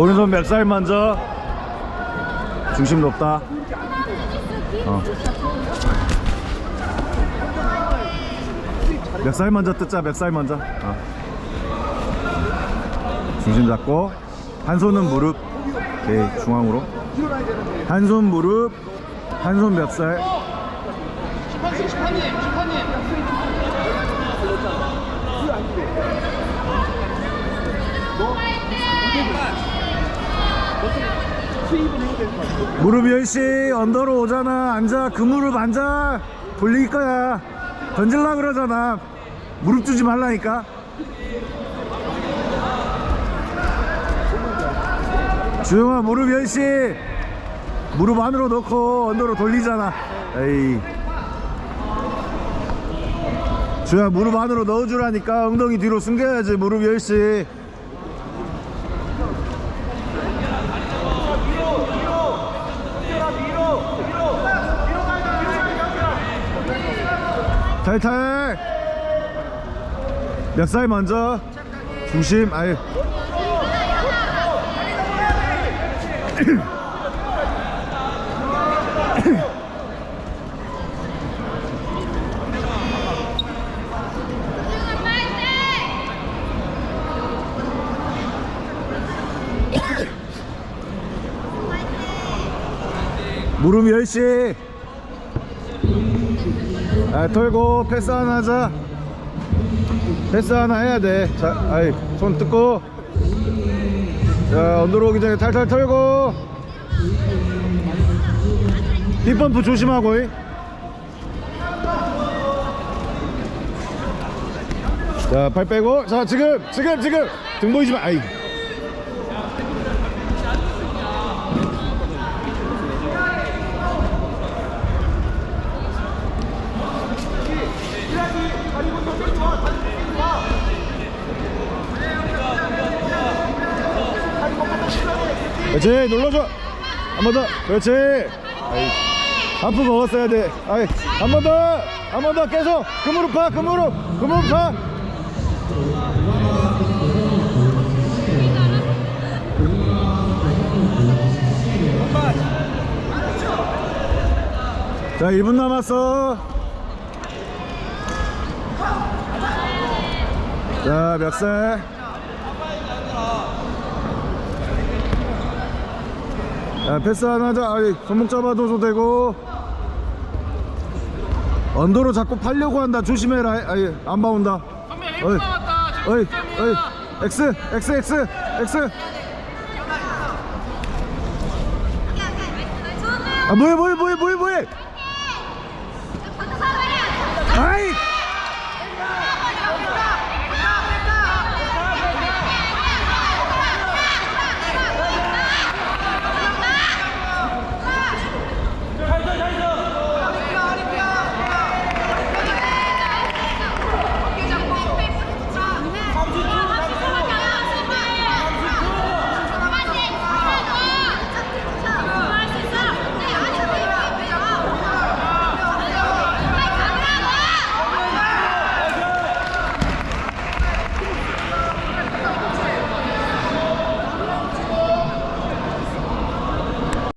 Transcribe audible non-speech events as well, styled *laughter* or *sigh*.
오른손 멱살 먼저 중심 높다 어. 멱살 먼저 뜯자 멱살 먼저 어. 중심 잡고 한 손은 무릎 오케이 중앙으로 한 손 무릎 한 손 멱살 심판님, 심판님, 심판님. 무릎 열시 언더로 오잖아. 앉아. 그 무릎 앉아. 돌릴 거야. 던질라 그러잖아. 무릎 주지 말라니까. 주영아 무릎 열시 무릎 안으로 넣고 언더로 돌리잖아. 에이. 주영아 무릎 안으로 넣어주라니까. 엉덩이 뒤로 숨겨야지 무릎 열시 탈탈. 멱살 먼저? 중심? 아유. *coughs* 무릎 열시 아, 털고 패스 하나 하자. 패스 하나 해야 돼 자 아이 손 뜯고. 자 언더로 오기 전에 탈탈 털고. 뒷범프 조심하고 자발 빼고. 자 지금 지금 지금. 등 보이지 마. 아이 그렇지 눌러줘. 한 번 더. 그렇지. 아이, 하프 먹었어야 돼. 아이 한 번 더. 한 번 더 계속. 파그 무릎 그 무릎 파. 자 1분 남았어. 자 멱살 야, 패스 하나 하자. 아, 손목 잡아도 되고. 언더로 자꾸 팔려고 한다. 조심해라. 아이, 안 봐온다. 선배 어이. 1분 남았다 어이 지금 아 뭐해 뭐해 뭐해 뭐해 뭐해? 아이!